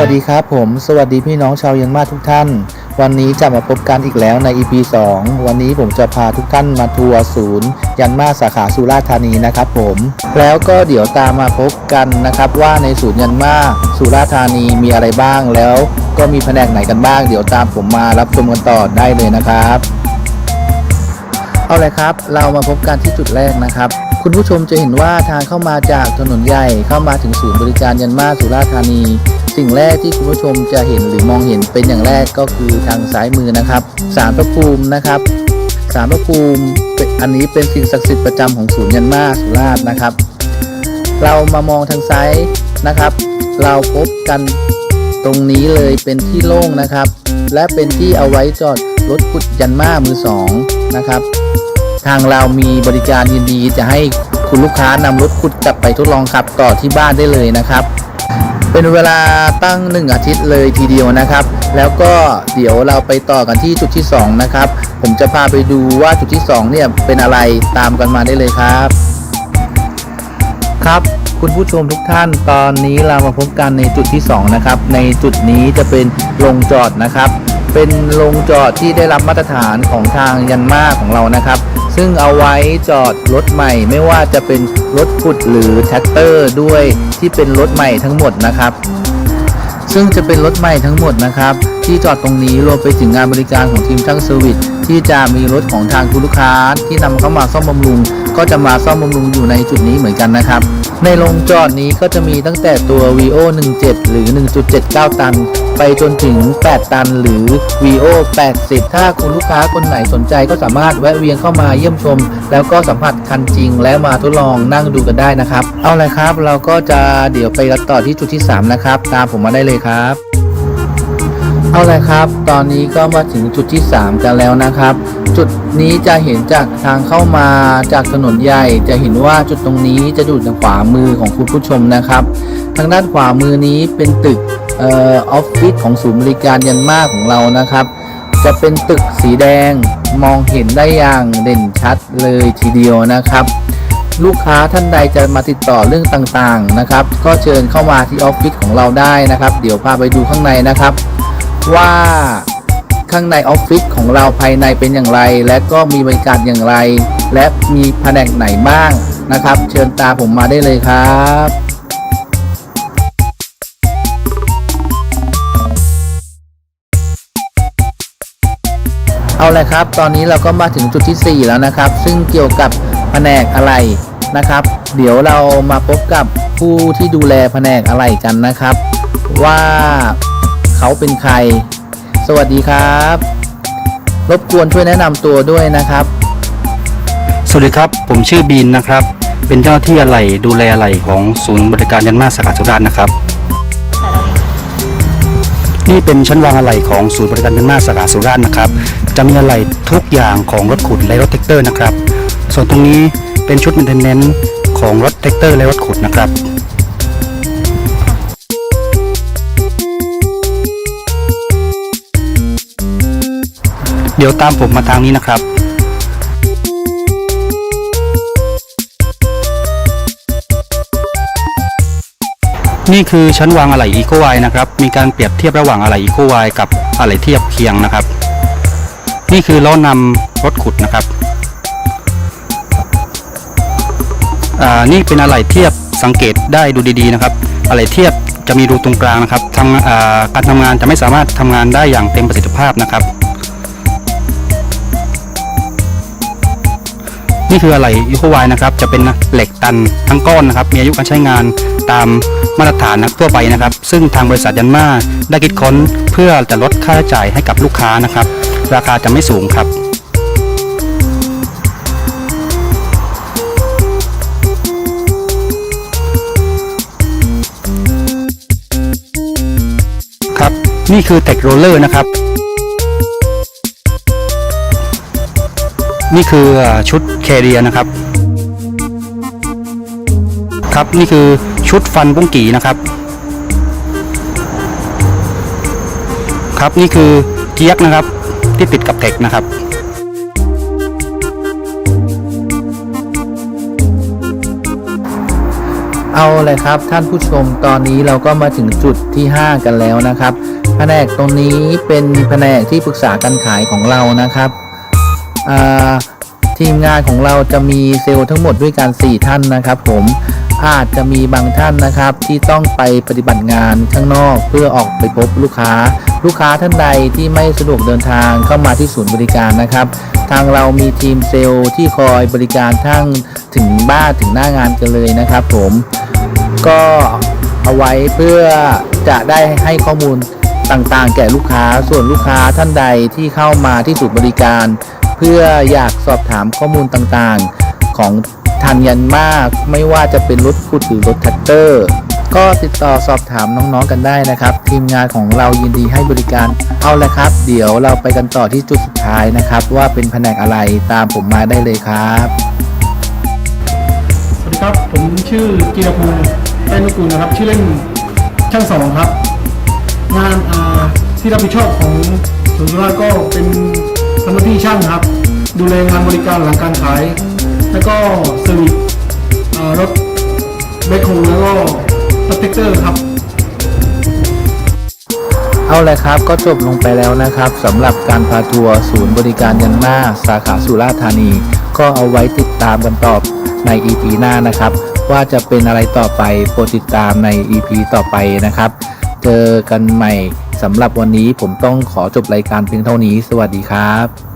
วัสดีครับผม สวัสดีพี่น้องชาวยังมาทุกท่าน วันนี้จะมาพบกันอีกแล้วใน EP 2 วันนี้ผมจะพาทุกท่านมาทัวร์ศูนย์ ยันมาสาขาสุราษฎร์ธานีนะครับผม แล้วก็เดี๋ยวตามมาพบกันนะครับว่าในศูนย์ยันมาสุราษฎร์ธานีมีอะไรบ้างแล้ว ก็มีแผนกไหนกันบ้าง เดี๋ยวตามผมมารับชมกันต่อได้เลยนะครับเอาเลยครับ เรามาพบกันที่จุดแรกนะครับ คุณผู้ชมจะเห็นว่าทางเข้ามาจากถนนใหญ่เข้ามาถึงศูนย์บริการยันมาสุราษฎร์ธานี สิ่งแรกที่คุณผู้ชมจะเห็นหรือมองเห็นเป็นอย่างแรกก็คือทางซ้ายมือนะครับสารพระภูมินะครับสารพระภูมิอันนี้เป็นสิ่งศักดิ์สิทธิ์ประจำของศูนย์ยันมาสุราษฎร์นะครับ เรามามองทางซ้ายนะครับ เราพบกันตรงนี้เลยเป็นที่โล่งนะครับ และเป็นที่เอาไว้จอดรถขุดยันมามือสองนะครับ ทางเรามีบริการยินดีจะให้คุณลูกค้านำรถขุดกลับไปทดลองขับต่อที่บ้านได้เลยนะครับ เป็นเวลาตั้ง 1 อาทิตย์เลยทีเดียวนะครับ แล้วก็เดี๋ยวเราไปต่อกันที่จุดที่ 2 นะครับ ผมจะพาไปดูว่าจุดที่ 2 เนี่ยเป็นอะไรตามกันมาได้เลยครับ ครับคุณผู้ชมทุกท่านตอนนี้เรามาพบกันในจุดที่ 2 นะครับ ในจุดนี้จะเป็นโรงจอดนะครับ เป็นโรงจอดที่ได้รับมาตรฐานของทางยันมาของเรานะครับ ซึ่งเอาไว้จอดรถใหม่ไม่ว่าจะเป็นรถขุดหรือแท็กเตอร์ด้วยที่เป็นรถใหม่ทั้งหมดนะครับ ซึ่งจะเป็นรถใหม่ทั้งหมดนะครับ ที่จอดตรงนี้รวมไปถึงงานบริการของทีมช่างเซอร์วิสที่จะมีรถของทางคุณลูกค้าที่นำเข้ามาซ่อมบำรุง ก็จะมาซ่อมบำรุงอยู่ในจุดนี้เหมือนกันนะครับ ในโรงจอดนี้ก็จะมีตั้งแต่ตัว VO 17 หรือ 1.79 ตัน ไปจนถึง 8 ตันหรือ VO 80 ถ้าคุณลูกค้าคนไหนสนใจก็สามารถแวะเวียนเข้ามาเยี่ยมชม แล้วก็สัมผัสคันจริง แล้วมาทดลองนั่งดูกันได้นะครับ เอาเลยครับ เราก็จะเดี๋ยวไปกันต่อที่จุดที่ 3 นะครับ ตามผมมาได้เลยครับ เอาเลยครับ ตอนนี้ก็มาถึงจุดที่ 3 กันแล้วนะครับ จุดนี้จะเห็นจากทางเข้ามาจากถนนใหญ่ จะเห็นว่าจุดตรงนี้จะอยู่ทางขวามือของคุณผู้ชมนะครับ ทางด้านขวามือนี้เป็นตึกเออออฟฟิศของศูนย์บริการยันมาของเรานะครับ จะเป็นตึกสีแดงมองเห็นได้อย่างเด่นชัดเลยทีเดียวนะครับ ลูกค้าท่านใดจะมาติดต่อเรื่องต่างๆนะครับ ก็เชิญเข้ามาที่ออฟฟิศของเราได้นะครับ เดี๋ยวพาไปดูข้างในนะครับ ว่า ข้างในออฟฟิศของเราภายในเป็นอย่างไร และก็มีบริการอย่างไร และมีแผนกไหนบ้างนะครับ เชิญตาผมมาได้เลยครับเอาเลยครับ ตอนนี้เราก็มาถึงจุดที่ 4 แล้วนะครับ ซึ่งเกี่ยวกับแผนกอะไรนะครับ เดี๋ยวเรามาพบกับผู้ที่ดูแลแผนกอะไรกันนะครับ ว่าเขาเป็นใคร สวัสดีครับ รบกวนช่วยแนะนำตัวด้วยนะครับ สวัสดีครับ ผมชื่อบีนนะครับ เป็นเจ้าหน้าที่อะไหล่ดูแลอะไหล่ของศูนย์บริการยันมาสาขาสุราษฎร์นะครับ นี่เป็นชั้นวางอะไหล่ของศูนย์บริการยันมาสาขาสุราษฎร์นะครับจะมีอะไหล่ทุกอย่างของรถขุดและรถแท็กเตอร์นะครับ ส่วนตรงนี้เป็นชุด m ม i เทนเนนของรถแท็กเตอร์และรถขุดนะครับ เดี๋ยวตามผมมาทางนี้นะครับ นี่คือชั้นวางอะไหล่อีโคไวนะครับ มีการเปรียบเทียบระหว่างอะไหล่อีโคไวกับอะไหล่เทียบเคียงนะครับ นี่คือล้อนำรถขุดนะครับอ่านี่เป็นอะไหล่เทียบสังเกตได้ดูดีๆนะครับ อะไหล่เทียบจะมีรูตรงกลางนะครับทำการทำงานจะไม่สามารถทำงานได้อย่างเต็มประสิทธิภาพนะครับ นี่คืออะไหล่ยูโควายนะครับ จะเป็นเหล็กตันทั้งก้อนนะครับ มีอายุการใช้งานตามมาตรฐานนักทั่วไปนะครับ ซึ่งทางบริษัทยันมาได้คิดค้นเพื่อจะลดค่าใช้จ่ายให้กับลูกค้านะครับ ราคาจะไม่สูงครับครับ นี่คือเทคโรลเลอร์นะครับ นี่คือชุดแคเรียนะครับ ครับนี่คือชุดฟันบุ้งกีนะครับ ครับนี่คือเกียกนะครับที่ติดกับเทคนะครับเอาเลยครับท่านผู้ชมตอนนี้เราก็มาถึงจุดที่ 5 กันแล้วนะครับ แผนกตรงนี้เป็นแผนกที่ปรึกษาการขายของเรานะครับ ทีมงานของเราจะมีเซลล์ทั้งหมดด้วยกัน4ท่านนะครับผมอาจจะมีบางท่านนะครับที่ต้องไปปฏิบัติงานข้างนอกเพื่อออกไปพบลูกค้า ลูกค้าท่านใดที่ไม่สะดวกเดินทางเข้ามาที่ศูนย์บริการนะครับ ทางเรามีทีมเซลล์ที่คอยบริการทั้งถึงบ้านถึงหน้างานกันเลยนะครับ ผมก็เอาไว้เพื่อจะได้ให้ข้อมูลต่างๆ แก่ลูกค้าส่วนลูกค้าท่านใดที่เข้ามาที่ศูนย์บริการ เพื่ออยากสอบถามข้อมูลต่างๆ ของทันยันมาก ไม่ว่าจะเป็นรถขุดหรือรถแท็กเตอร์ ก็ติดต่อสอบถามน้องๆกันได้นะครับ ทีมงานของเรายินดีให้บริการเอาละครับ เดี๋ยวเราไปกันต่อที่จุดสุดท้ายนะครับ ว่าเป็นแผนกอะไรตามผมมาได้เลยครับสวัสดีครับผมชื่อกีรภูมิแป้นนุกูลนะครับ ชื่อเล่นช่างสองครับ งานอ่า ที่รับผิดชอบของศูนย์สุราษฎร์ก็เป็นทำหน้าที่ช่างครับ ดูแลงานบริการหลังการขาย แล้วก็เซอร์วิสอ่ารถเบคโฮแล้วก็รถเทคเตอร์ครับ เอาเลยครับก็จบลงไปแล้วนะครับสำหรับการพาทัวร์ศูนย์บริการยันมาสาขาสุราษฎร์ธานี ก็เอาไว้ติดตามกันต่อใน EP หน้านะครับ ว่าจะเป็นอะไรต่อไปโปรดติดตามใน EP ต่อไปนะครับ เจอกันใหม่ สำหรับวันนี้ผมต้องขอจบรายการเพียงเท่านี้ สวัสดีครับ